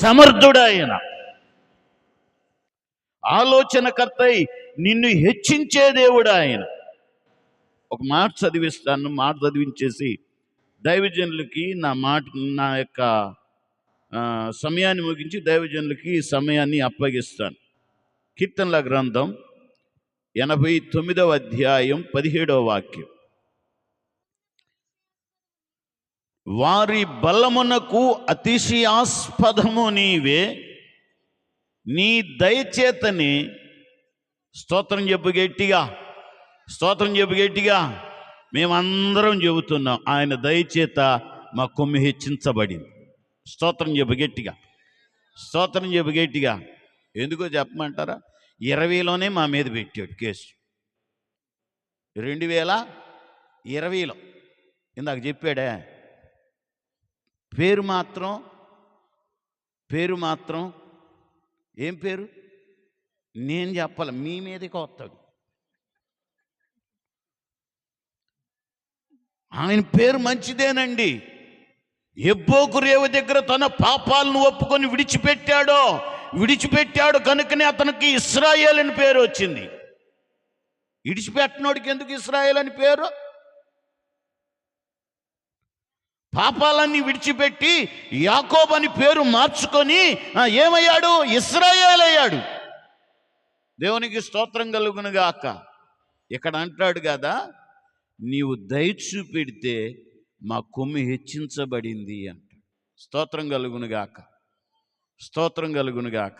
సమర్థుడాయన ఆలోచనకర్తై నిన్ను హెచ్చించే దేవుడు ఆయన ఒక మాట చదివిస్తాను మాట చదివించేసి దైవజనులకి నా మాట నా యొక్క సమయాన్ని ముగించి దైవజనులకి సమయాన్ని అప్పగిస్తాను. కీర్తనల గ్రంథం ఎనభై తొమ్మిదవ అధ్యాయం పదిహేడవ వాక్యం. వారి బలమునకు అతిశయాస్పదము నీవే. నీ దయచేతని స్తోత్రం చెప్పు గట్టిగా. స్తోత్రం చెప్పు గట్టిగా. మేమందరం చెబుతున్నాం ఆయన దయచేత మా కొమ్మి హెచ్చించబడింది స్తోత్రం చెప్పు గట్టిగా. స్తోత్రం చెప్పు గట్టిగా. ఎందుకో చెప్పమంటారా? ఇరవైలోనే మా మీద పెట్టాడు కేసు. రెండు వేల ఇరవైలో. ఇందాక చెప్పాడే పేరు మాత్రం పేరు మాత్రం ఏం పేరు? నేను చెప్పాలి మీ మీదకి వస్తాడు. ఆయన పేరు మంచిదేనండి. ఎబ్బోకు రేవు దగ్గర తన పాపాలను ఒప్పుకొని విడిచిపెట్టాడో విడిచిపెట్టాడు కనుకనే అతనికి ఇస్రాయేల్ అని పేరు వచ్చింది. విడిచిపెట్టినోడికి ఎందుకు ఇస్రాయేల్ అని పేరు? పాపాలన్నీ విడిచిపెట్టి యాకోబ్ అని పేరు మార్చుకొని ఏమయ్యాడు? ఇస్రాయేల్ అయ్యాడు దేవునికి స్తోత్రం కలుగునుగా అక్క ఇక్కడ అంటాడు కదా నీవు దయచూపెడితే మా కొమ్మి హెచ్చించబడింది అంటాడు స్తోత్రం కలుగునుగాక స్తోత్రం కలుగునుగాక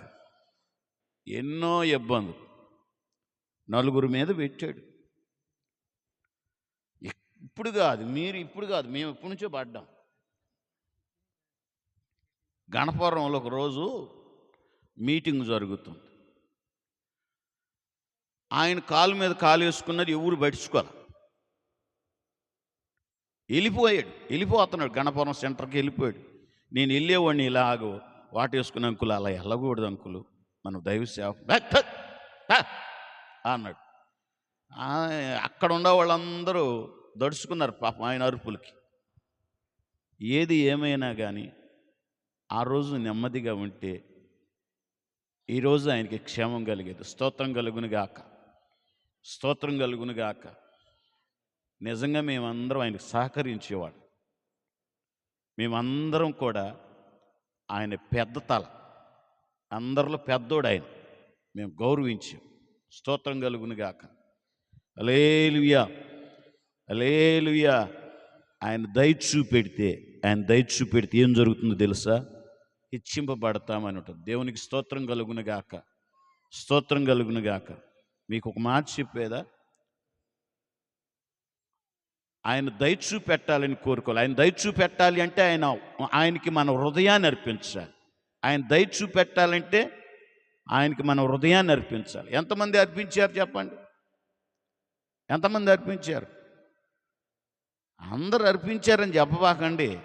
ఎన్నో ఇబ్బందులు. నలుగురు మీద పెట్టాడు. ఇప్పుడు కాదు మీరు ఇప్పుడు కాదు మేము ఇప్పటి నుంచో పడ్డాం. గణపురంలో ఒక రోజు మీటింగ్ జరుగుతుంది. ఆయన కాలు మీద కాలు వేసుకున్నది ఎవరు పట్టించుకోవాలి వెళ్ళిపోయాడు వెళ్ళిపోతున్నాడు గణపురం సెంటర్కి వెళ్ళిపోయాడు. నేను వెళ్ళేవాడిని ఇలాగ వాటేసుకున్న అంకులు అలా వెళ్ళకూడదు అంకులు మనం దైవ సేవ అన్నాడు. అక్కడ ఉన్న వాళ్ళందరూ దడుచుకున్నారు పాపం ఆయన అరుపులకి. ఏది ఏమైనా కానీ ఆ రోజు నెమ్మదిగా ఉంటే ఈరోజు ఆయనకి క్షేమం కలిగేది. స్తోత్రం కలుగునుగాక స్తోత్రం కలుగును గాక. నిజంగా మేమందరం ఆయనకు సహకరించేవాడు మేమందరం కూడా ఆయన పెద్ద తల. అందరిలో పెద్దోడు ఆయన. మేము గౌరవించాం. స్తోత్రం కలుగును గాక. అలేలుయా లేలుయా ఆయన దయచూపెడితే ఆయన దయచూపెడితే ఏం జరుగుతుందో తెలుసా? హెచ్చింపబడతామని ఉంటుంది దేవునికి స్తోత్రం కలుగునుగాక స్తోత్రం కలుగునుగాక మీకు ఒక మాట చెప్పేదా? ఆయన దయచూ పెట్టాలని కోరుకోవాలి. ఆయన దయచూ పెట్టాలి అంటే ఆయన ఆయనకి మన హృదయాన్ని అర్పించాలి. ఆయన దయచూ పెట్టాలంటే ఆయనకి మన హృదయాన్ని అర్పించాలి. ఎంతమంది అర్పించారు చెప్పండి? ఎంతమంది అర్పించారు? అందరు అర్పించారని చెప్పబాకండి.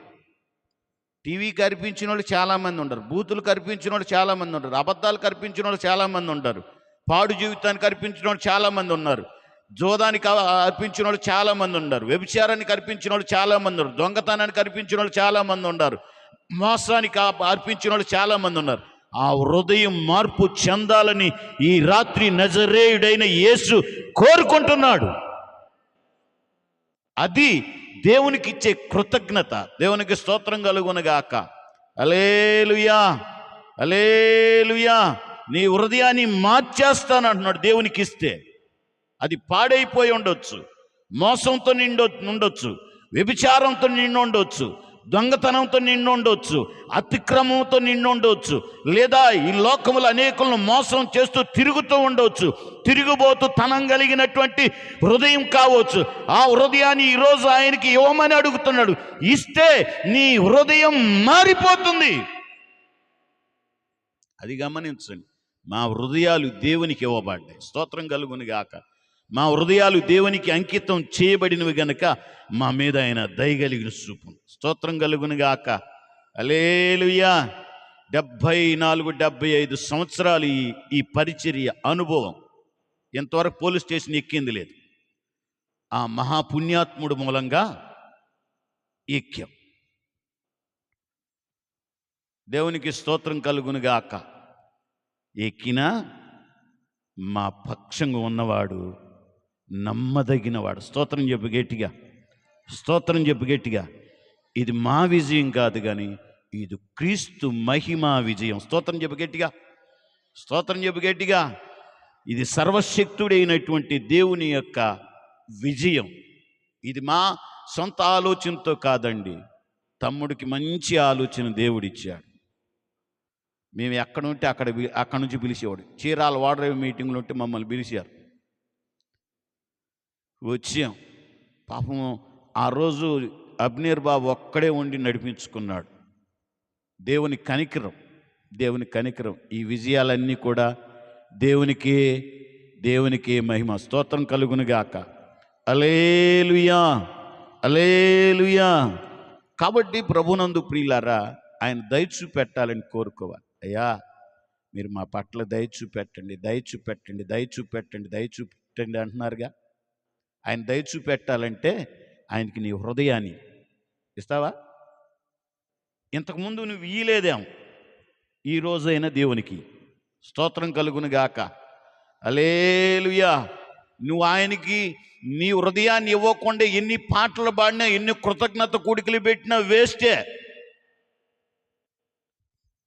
టీవీకి అర్పించిన వాళ్ళు చాలామంది ఉంటారు బూతులు కర్పించిన వాళ్ళు చాలామంది ఉంటారు అబద్ధాలు కర్పించిన వాళ్ళు చాలామంది ఉంటారు పాడు జీవితానికి అర్పించిన వాళ్ళు చాలామంది ఉన్నారు. జోదానికి అర్పించిన వాళ్ళు చాలామంది ఉన్నారు వ్యభిచారానికి అర్పించిన వాళ్ళు చాలామంది ఉన్నారు దొంగతనానికి అర్పించిన వాళ్ళు చాలామంది ఉన్నారు మోసానికి అర్పించిన వాళ్ళు చాలామంది ఉన్నారు. ఆ హృదయం మార్పు చెందాలని ఈ రాత్రి నజరేయుడైన యేసు కోరుకుంటున్నాడు. అది దేవునికి ఇచ్చే కృతజ్ఞత దేవునికి స్తోత్రం కలుగునగాక. అలేలుయా అలేలుయా నీ హృదయాన్ని మార్చేస్తానంటున్నాడు దేవునికి ఇస్తే అది పాడైపోయి ఉండొచ్చు. మోసంతో నిండొ ఉండొచ్చు. వ్యభిచారంతో నిండి ఉండొచ్చు. దొంగతనంతో నిండి ఉండొచ్చు అతిక్రమంతో నిండి ఉండొచ్చు లేదా ఈ లోకములు అనేకులను మోసం చేస్తూ తిరుగుతూ ఉండవచ్చు తిరుగుబోతూ తనం కలిగినటువంటి హృదయం కావచ్చు. ఆ హృదయాన్ని ఈరోజు ఆయనకి ఇవ్వమని అడుగుతున్నాడు. ఇస్తే నీ హృదయం మారిపోతుంది. అది గమనించండి. మా హృదయాలు దేవునికి ఇవ్వబడ్డాయి. స్తోత్రం కలుగుని గాక మా హృదయాలు దేవునికి అంకితం చేయబడినవి గనక మా మీద ఆయన దయగలిగిన చూపు స్తోత్రం కలుగునుగాక. అలేలుయా డెబ్భై నాలుగు డెబ్భై ఐదు సంవత్సరాలు ఈ ఈ పరిచర్య అనుభవం. ఇంతవరకు పోలీస్ స్టేషన్ ఎక్కింది లేదు. ఆ మహాపుణ్యాత్ముడు మూలంగా ఎక్కాం. దేవునికి స్తోత్రం కలుగునుగాక. ఎక్కినా మా పక్షంగా ఉన్నవాడు నమ్మదగినవాడు. స్తోత్రం చెప్పు గట్టిగా. స్తోత్రం చెప్పు గట్టిగా. ఇది మా విజయం కాదు కానీ ఇది క్రీస్తు మహిమా విజయం. స్తోత్రం చెప్పు గట్టిగా. స్తోత్రం చెప్పు గట్టిగా. ఇది సర్వశక్తుడైనటువంటి దేవుని యొక్క విజయం. ఇది మా సొంత ఆలోచనతో కాదండి. తమ్ముడికి మంచి ఆలోచన దేవుడిచ్చాడు. మేము ఎక్కడ ఉంటే అక్కడ అక్కడ నుంచి పిలిచేవాడు. చీరాల వాడరేవి మీటింగ్లో ఉంటే మమ్మల్ని పిలిచారు. వచ్చాం. పాపం ఆ రోజు అబ్నేర్ బాబు ఒక్కడే ఉండి నడిపించుకున్నాడు. దేవుని కనికరం దేవుని కనికరం. ఈ విజయాలన్నీ కూడా దేవునికి దేవునికి మహిమ. స్తోత్రం కలుగునుగాక. అలేలుయా అలేలుయా కాబట్టి ప్రభునందు ప్రియులారా ఆయన దయ చూపెట్టాలని కోరుకోవాలి. అయ్యా మీరు మా పట్ల దయ చూపెట్టండి దయ చూపెట్టండి దయ చూపెట్టండి దయ చూపెట్టండి అంటున్నారుగా. ఆయన దయ చూపెట్టాలంటే ఆయనకి నీ హృదయాన్ని. ఇస్తావా? ఇంతకుముందు నువ్వు ఇయ్యలేదేమో. ఈ రోజైనా దేవునికి స్తోత్రం కలుగును గాక. అలేలుయా నువ్వు ఆయనకి నీ హృదయాన్ని ఇవ్వకుండా ఎన్ని పాటలు పాడినా ఎన్ని కృతజ్ఞత కూడికలు పెట్టినా వేస్టే.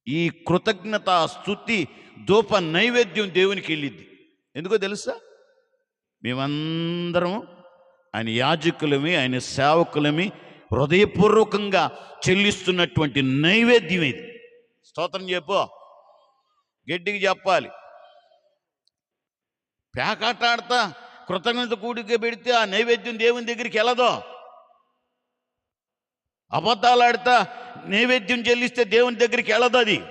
ఈ కృతజ్ఞత స్థుతి దూప నైవేద్యం దేవునికి వెళ్ళిద్ది. ఎందుకో తెలుసా? మేమందరం ఆయన యాజకులమే ఆయన సేవకులమి హృదయపూర్వకంగా చెల్లిస్తున్నటువంటి నైవేద్యం ఇది. స్తోత్రం చెప్పు. గడ్డికి చెప్పాలి. పేకాట ఆడతా కృతజ్ఞత కూడిక పెడితే ఆ నైవేద్యం దేవుని దగ్గరికి వెళ్ళదో. అబద్ధాలు ఆడతా నైవేద్యం చెల్లిస్తే దేవుని దగ్గరికి వెళ్ళదు అది.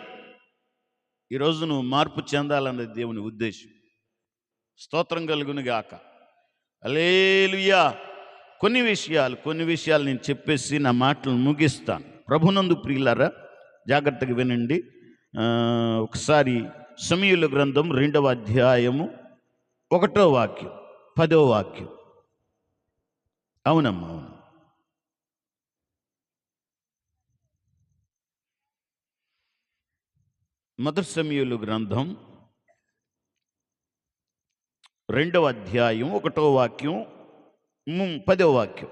ఈరోజు నువ్వు మార్పు చెందాలన్నది దేవుని ఉద్దేశం. స్తోత్రం కలుగునిగాక అలేలుయా కొన్ని విషయాలు కొన్ని విషయాలు నేను చెప్పేసి నా మాటలు ముగిస్తాను. ప్రభునందు ప్రియులారా జాగ్రత్తగా వినండి. ఒకసారి సమీయుల గ్రంథం రెండవ అధ్యాయము ఒకటో వాక్యం పదో వాక్యం. అవునమ్మా అవును. మధుర్ సమీయులు గ్రంథం రెండవ అధ్యాయం ఒకటో వాక్యం పదో వాక్యం.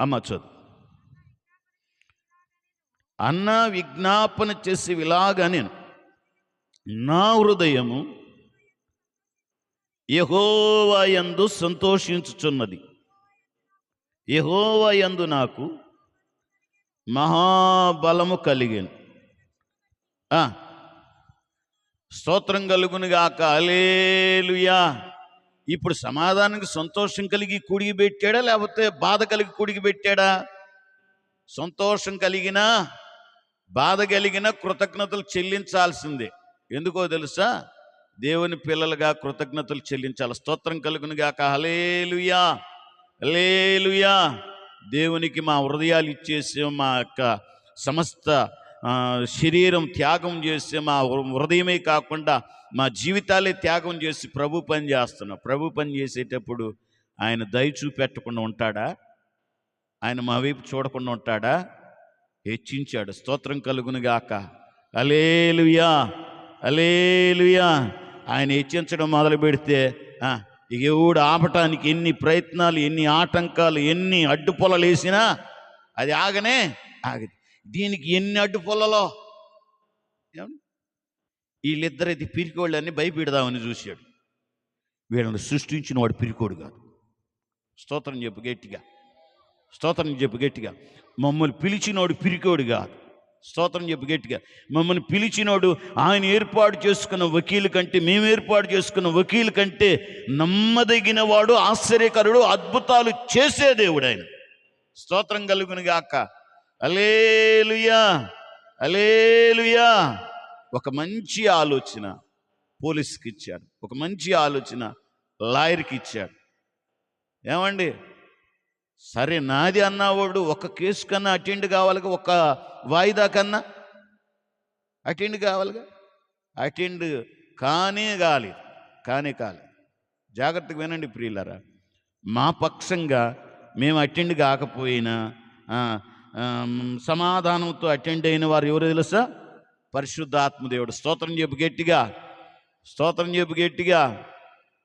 అమ్మ చదువు. అన్న విజ్ఞాపన చేసి ఇలాగా నేను నా హృదయము యహోవాయందు సంతోషించుచున్నది. యహోవాయందు నాకు మహాబలము కలిగాను. ఆ, స్తోత్రం కలుగునుగాక అలేలుయా ఇప్పుడు సమాధానానికి సంతోషం కలిగి కుడిగి పెట్టాడా? లేకపోతే బాధ కలిగి కుడిగి పెట్టాడా? సంతోషం కలిగినా బాధ కలిగిన కృతజ్ఞతలు చెల్లించాల్సిందే. ఎందుకో తెలుసా? దేవుని పిల్లలుగా కృతజ్ఞతలు చెల్లించాలి. స్తోత్రం కలుగునుగాక హలేలుయా హలేలుయా దేవునికి మా హృదయాలు ఇచ్చేసి మా యొక్క సమస్త శరీరం త్యాగం చేసి మా హృదయమే కాకుండా మా జీవితాలే త్యాగం చేసి ప్రభు పని చేస్తున్నాం. ప్రభు పని చేసేటప్పుడు ఆయన దయ చూపెట్టకుండా ఉంటాడా? ఆయన మా వైపు చూడకుండా ఉంటాడా? హెచ్చించాడు. స్తోత్రం కలుగునుగాక. అలేలుయా అలేలుయా ఆయన హెచ్చించడం మొదలు పెడితే ఎవడు ఆపటానికి ఎన్ని ప్రయత్నాలు ఎన్ని ఆటంకాలు ఎన్ని అడ్డుపొలలు వేసినా అది ఆగనే ఆగదు. దీనికి ఎన్ని అడ్డు పొలలో వీళ్ళిద్దరైతే పిరికోళ్ళని భయపెడదామని చూశాడు. వీళ్ళని సృష్టించిన వాడు పిరికోడు కాదు. స్తోత్రం చెప్పు గట్టిగా. స్తోత్రం చెప్పు గట్టిగా. మమ్మల్ని పిలిచినోడు పిరికోడు కాదు. స్తోత్రం చెప్పు గట్టిగా. మమ్మల్ని పిలిచినోడు ఆయన ఏర్పాటు చేసుకున్న వకీలు కంటే మేము ఏర్పాటు చేసుకున్న వకీలు కంటే నమ్మదగిన వాడు ఆశ్చర్యకరుడు అద్భుతాలు చేసే దేవుడు ఆయన. స్తోత్రం కలుగునుగాక. అలేలుయా అలేలుయా ఒక మంచి ఆలోచన పోలీస్కి ఇచ్చాడు. ఒక మంచి ఆలోచన లాయర్కి ఇచ్చాడు. ఏమండి? సరే నాది అన్నవాడు ఒక కేసు కన్నా అటెండ్ కావాలిగా ఒక వాయిదా కన్నా అటెండ్ కావాలిగా? అటెండ్ కానీ కాలేదు కానీ కాలేదు. జాగ్రత్తగా వినండి ప్రియులరా మా పక్షంగా మేము అటెండ్ కాకపోయినా సమాధానంతో అటెండ్ అయిన వారు ఎవరు తెలుసా? పరిశుద్ధాత్మదేవుడు స్తోత్రం చెప్పు గట్టిగా. స్తోత్రం చెప్పు గట్టిగా.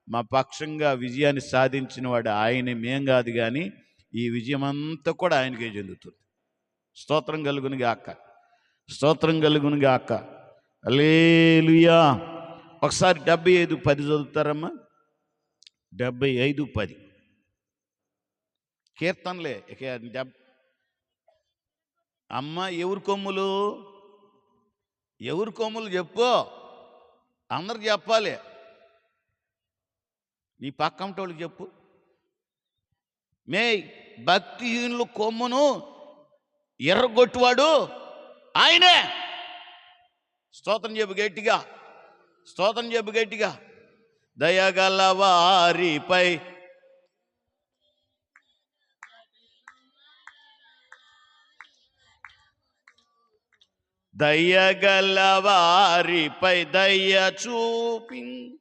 మా పక్షంగా విజయాన్ని సాధించిన వాడు ఆయన మేం కాదు కానీ ఈ విజయం అంతా కూడా ఆయనకే చెందుతుంది. స్తోత్రం కలుగును గాక స్తోత్రం కలుగును గాక అలేలుయా ఒకసారి డెబ్బై ఐదు పది చదువుతారమ్మా. డెబ్బై ఐదు పది. కీర్తనలే. ఇక డెబ్ అమ్మ ఎవరి కొమ్ములు? ఎవరి కొమ్ములు చెప్పు. అందరు చెప్పాలి. నీ పక్కంటోళ్ళకి చెప్పు. మే భక్తిహీనులు కొమ్మును ఎర్రగొట్టువాడు ఆయనే. స్తోత్రం చెప్పు గట్టిగా. స్తోత్రం చెప్పు గట్టిగా. దయగల వారిపై దయగల వారిపై దయ చూపి.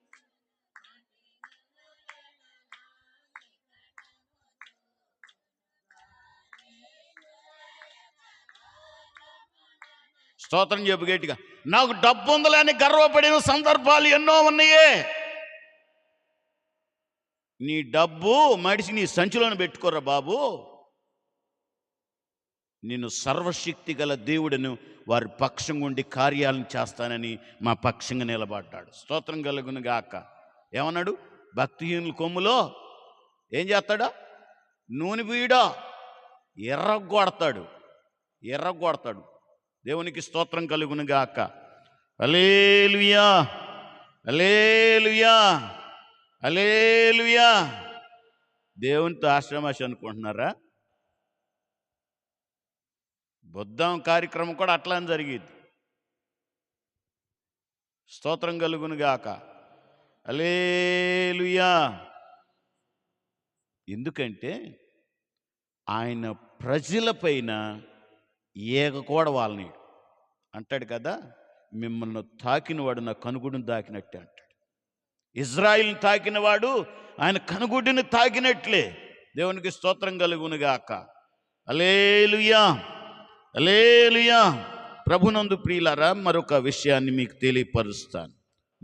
స్తోత్రం చెప్పు గట్టిగా. నాకు డబ్బు ఉందని గర్వపడిన సందర్భాలు ఎన్నో ఉన్నాయే. నీ డబ్బు మడిసి నీ సంచిలోనే పెట్టుకోరా బాబు. నేను సర్వశక్తి గల దేవుడను వారి పక్షం ఉండి కార్యాలను చేస్తానని మా పక్షంగా నిలబడ్డాడు. స్తోత్రం కలుగును గాక. ఏమన్నాడు? భక్తిహీనుల కొమ్ములో ఏం చేస్తాడా? నూనె బీడా ఎర్రగొడతాడు. ఎర్రగొడతాడు. దేవునికి స్తోత్రం కలుగును గాక. అలేలుయా అలేలుయా అలేలుయా దేవునితో ఆశ్రమాశ అనుకుంటున్నారా బుద్ధం కార్యక్రమం కూడా అట్లానే జరిగేది. స్తోత్రం కలుగును గాక. అలేలుయా ఎందుకంటే ఆయన ప్రజలపైన ఏగ కూడా వాళ్ళని అంటాడు కదా మిమ్మల్ని తాకినవాడు నా కనుగుడిని తాకినట్టే అంటాడు. ఇజ్రాయిల్ని తాకినవాడు ఆయన కనుగుడిని తాకినట్లే. దేవునికి స్తోత్రం కలుగును గాక. అలేలుయా అలేలుయా ప్రభునందు ప్రియులారా మరొక విషయాన్ని మీకు తెలియపరుస్తాను.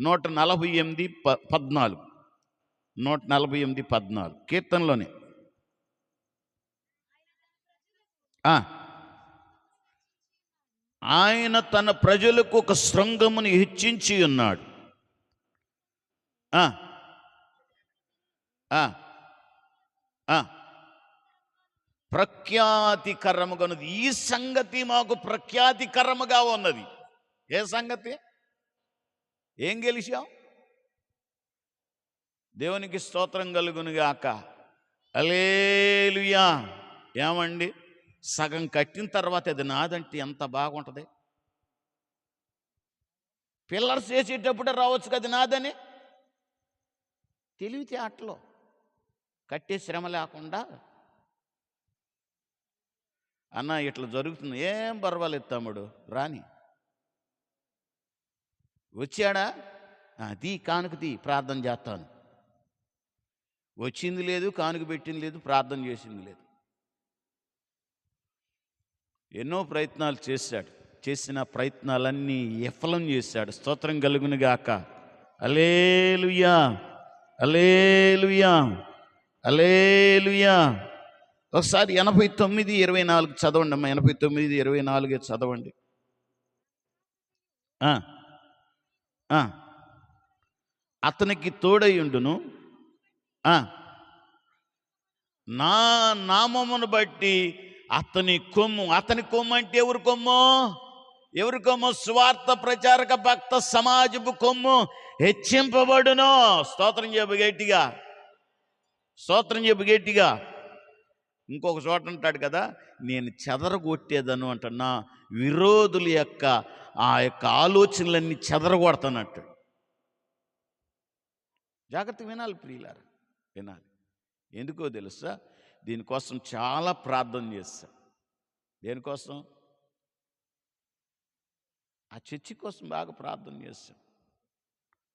నూట నలభై ఎనిమిది ప పద్నాలుగు. నూట నలభై ఎనిమిది పద్నాలుగు. కీర్తనలోనే. ఆయన తన ప్రజలకు ఒక శృంగమును హెచ్చించి ఉన్నాడు. ఆ. ప్రఖ్యాతికరముగా ఉన్నది ఈ సంగతి మాకు ప్రఖ్యాతికరముగా ఉన్నది. ఏ సంగతి? ఏం గెలిచాం? దేవునికి స్తోత్రం కలుగునుగాక. అలేలుయా ఏమండి? సగం కట్టిన తర్వాత అది నాదంటే ఎంత బాగుంటుంది? పిల్లర్స్ చేసేటప్పుడే రావచ్చు కదా నాదని? తెలివితే ఆటలో కట్టే శ్రమ లేకుండా అన్న ఇట్లా జరుగుతుంది. ఏం పర్వాలేదు తమ్ముడు రాని. వచ్చాడా? "ఆ, తీ కానుక తీ ప్రార్థన చేస్తాను. వచ్చింది లేదు కానుక పెట్టింది లేదు ప్రార్థన చేసింది లేదు. ఎన్నో ప్రయత్నాలు చేశాడు. చేసిన ప్రయత్నాలన్నీ విఫలం చేశాడు. స్తోత్రం కలుగునుగాక అలేలుయా అలేలుయా అలేలుయా ఒకసారి ఎనభై తొమ్మిది ఇరవై నాలుగు చదవండి అమ్మా. ఎనభై తొమ్మిది ఇరవై నాలుగే చదవండి. అతనికి తోడయుండును. నా నామమును బట్టి అతని కొమ్ము అతని కొమ్ము అంటే ఎవరి కొమ్ము? ఎవరి కొమ్ము? స్వార్థ ప్రచారక భక్త సమాజపు కొమ్ము. హెచ్చింపబడును. స్తోత్రం చెప్పు గట్టిగా. స్తోత్రం చెప్పు గట్టిగా. ఇంకొక చోట అంటాడు కదా నేను చెదరగొట్టేదను అంట నా విరోధుల యొక్క ఆ యొక్క ఆలోచనలన్నీ చెదరగొడతానంటాడు జాగ్రత్త వినాలి ప్రియులారా వినాలి. ఎందుకో తెలుసా? దీనికోసం చాలా ప్రార్థన చేస్తా. దేనికోసం? ఆ చర్చి కోసం బాగా ప్రార్థన చేశాం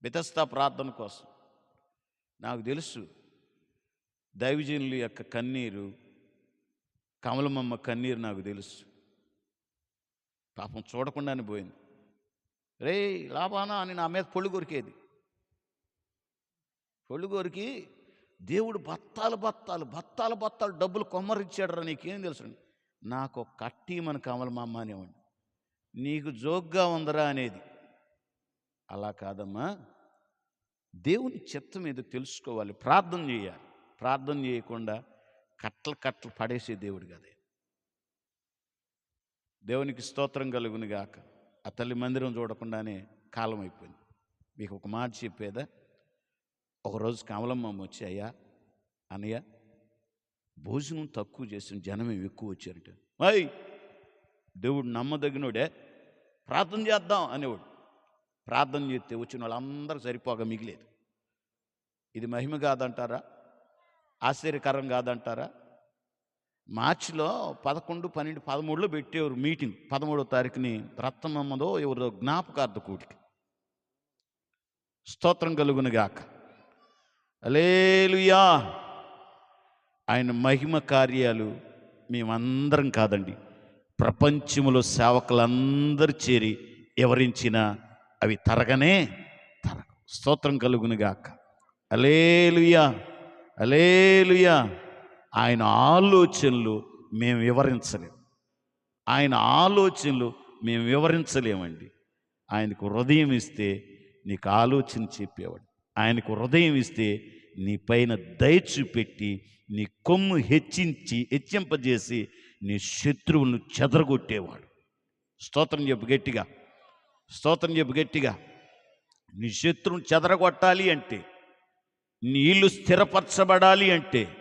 బితస్తా ప్రార్థన కోసం. నాకు తెలుసు దైవజనుల యొక్క కన్నీరు కమలమమ్మ కన్నీరు నాకు తెలుసు. పాపం చూడకుండానే పోయింది. రే లాభానా అని నా మీద పొళ్ళు కొరికేది. పొళ్ళు కొరికి దేవుడు బత్తాలు బత్తాలు బత్తాలు బత్తాలు డబ్బులు కొమ్మరిచ్చాడరా నీకేం తెలుసు నాకు కట్టి మన కమలమమ్మ అనేవాడిని. నీకు జోగ్గా ఉందరా అనేది. అలా కాదమ్మా. దేవుని చిత్తం ఏదో తెలుసుకోవాలి ప్రార్థన చేయాలి. ప్రార్థన చేయకుండా కట్టలు కట్టలు పడేసే దేవుడు కదే దేవునికి స్తోత్రం కలుగును గాక. ఆ తల్లి మందిరం చూడకుండానే కాలం అయిపోయింది. మీకు ఒక మాట చెప్పేదా? ఒకరోజు కమలమ్మ వచ్చి అయ్యా అనయ్య భోజనం తక్కువ చేసిన జనం ఎక్కువ వచ్చారట. అయ్ దేవుడు నమ్మదగినోడే ప్రార్థన చేద్దాం అనేవాడు. ప్రార్థన చేస్తే వచ్చిన వాళ్ళందరూ సరిపోగా మిగిలేదు. ఇది మహిమ కాదంటారా? ఆశ్చర్యకరం కాదంటారా? మార్చిలో పదకొండు పన్నెండు పదమూడులో పెట్టేవారు మీటింగ్. పదమూడో తారీఖుని రత్నమ్మదో ఎవరో జ్ఞాపకార్థ కూటికి. స్తోత్రం కలుగునుగాక అలేలుయా ఆయన మహిమ కార్యాలు మేమందరం కాదండి. ప్రపంచంలో సేవకులందరూ చేరి ఎవరించినా అవి తరగనే తరగ స్తోత్రం కలుగునుగాక అలేలుయా అలేలుయా ఆయన ఆలోచనలు మేము వివరించలేము ఆయన ఆలోచనలు మేము వివరించలేమండి. ఆయనకు హృదయం ఇస్తే నీకు ఆలోచన చెప్పేవాడు. ఆయనకు హృదయం ఇస్తే నీ పైన దయచూపెట్టి నీ కొమ్ము హెచ్చించి హెచ్చింపజేసి నీ శత్రువులను చెదరగొట్టేవాడు. స్తోత్రం చెప్పు గట్టిగా. స్తోత్రం చెప్పు గట్టిగా. నీ శత్రువును చెదరగొట్టాలి అంటే నీ ఇల్లు స్థిరపరచబడాలి అంటే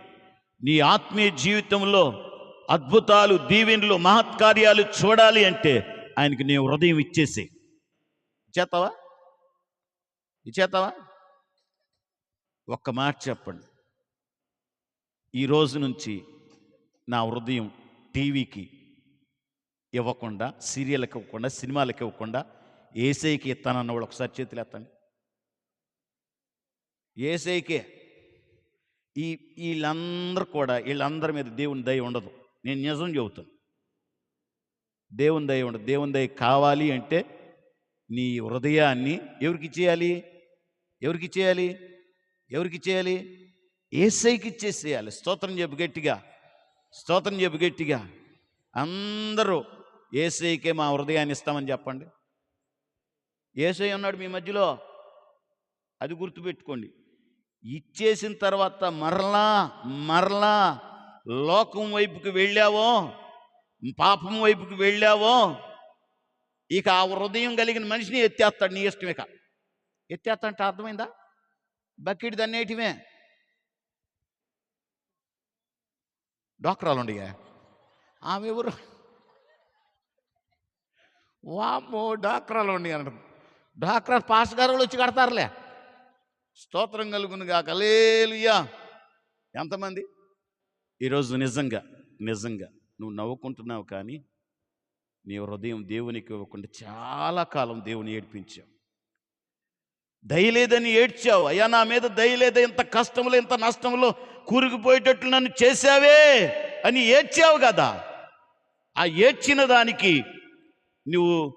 నీ ఆత్మీయ జీవితంలో అద్భుతాలు దీవెనలు మహత్కార్యాలు చూడాలి అంటే ఆయనకి నీ హృదయం ఇచ్చేసి. ఇచ్చేతావా ఇచ్చేతావా ఒక్క మాట చెప్పండి. ఈ రోజు నుంచి నా హృదయం టీవీకి ఇవ్వకుండా సీరియల్కి ఇవ్వకుండా సినిమాలకి ఇవ్వకుండా ఏసైకి ఇస్తానన్న వాళ్ళు ఒకసారి చేతులు ఎత్తండి. ఏసైకే. ఈ వీళ్ళందరూ కూడా వీళ్ళందరి మీద దేవుని దయ ఉండదు. నేను నిజం చెబుతాను దేవుని దయ ఉండదు. దేవుని దయ కావాలి అంటే నీ హృదయాన్ని ఎవరికి చేయాలి ఎవరికి చేయాలి ఎవరికి చేయాలి ఏసైకి ఇచ్చేసేయాలి. స్తోత్రం చెప్పు గట్టిగా. స్తోత్రం చెప్పు గట్టిగా. అందరూ ఏసైకే మా హృదయాన్ని ఇస్తామని చెప్పండి. ఏసై ఉన్నాడు మీ మధ్యలో. అది గుర్తుపెట్టుకోండి. ఇచ్చేసిన తర్వాత మరలా మరలా లోకం వైపుకి వెళ్ళావో పాపం వైపుకి వెళ్ళావో ఇక ఆ హృదయం కలిగిన మనిషిని ఎత్తేస్తాడు నీ ఇష్టం ఇక. ఎత్తేస్తా అంటే అర్థమైందా? బకెట్ దన్నేటివే డాక్టరాలు ఉండిగా? ఆమె ఎవరు? వామ్మో డాక్టరాలు ఉండి అంటారు. డాక్టర్ పాస్ గారు వచ్చి కడతారులే. స్తోత్రం కలుగునుగా కలేలుయా ఎంతమంది? ఈరోజు నిజంగా నిజంగా నువ్వు నవ్వుకుంటున్నావు కానీ నీ హృదయం దేవునికి ఇవ్వకుండా చాలా కాలం దేవుని ఏడ్పించావు. దయలేదని ఏడ్చావు. అయ్యా నా మీద దయలేద ఇంత కష్టంలో ఇంత నష్టంలో కూరుకుపోయేటట్లు నన్ను చేశావే అని ఏడ్చావు కదా. ఆ ఏడ్చిన దానికి నువ్వు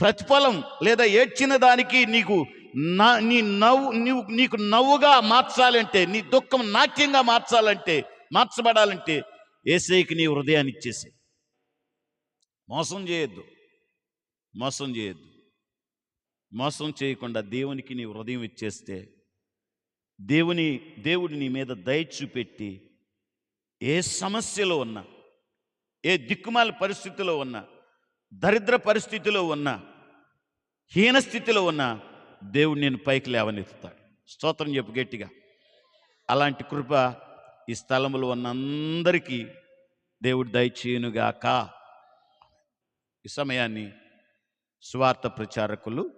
ప్రతిఫలం లేదా ఏడ్చిన దానికి నీకు నా నీ నవ్వు నీవు నీకు నవ్వుగా మార్చాలంటే నీ దుఃఖం నాట్యంగా మార్చాలంటే మార్చబడాలంటే ఏసైకి నీ హృదయాన్ని ఇచ్చేసి. మోసం చేయొద్దు. మోసం చేయొద్దు. మోసం చేయకుండా దేవునికి నీ హృదయం ఇచ్చేస్తే దేవుని దేవుడి నీ మీద దయ చూపెట్టి ఏ సమస్యలో ఉన్నా ఏ దిక్కుమాల పరిస్థితిలో ఉన్నా దరిద్ర పరిస్థితిలో ఉన్నా హీన స్థితిలో ఉన్నా దేవుడు నేను పైకి లేవనెత్తుతాడు. స్తోత్రం చెప్పు గట్టిగా. అలాంటి కృప ఈ స్థలంలో ఉన్న అందరికీ దేవుడు దయచేయునుగాక. ఈ సమయాన్ని స్వార్థ ప్రచారకులు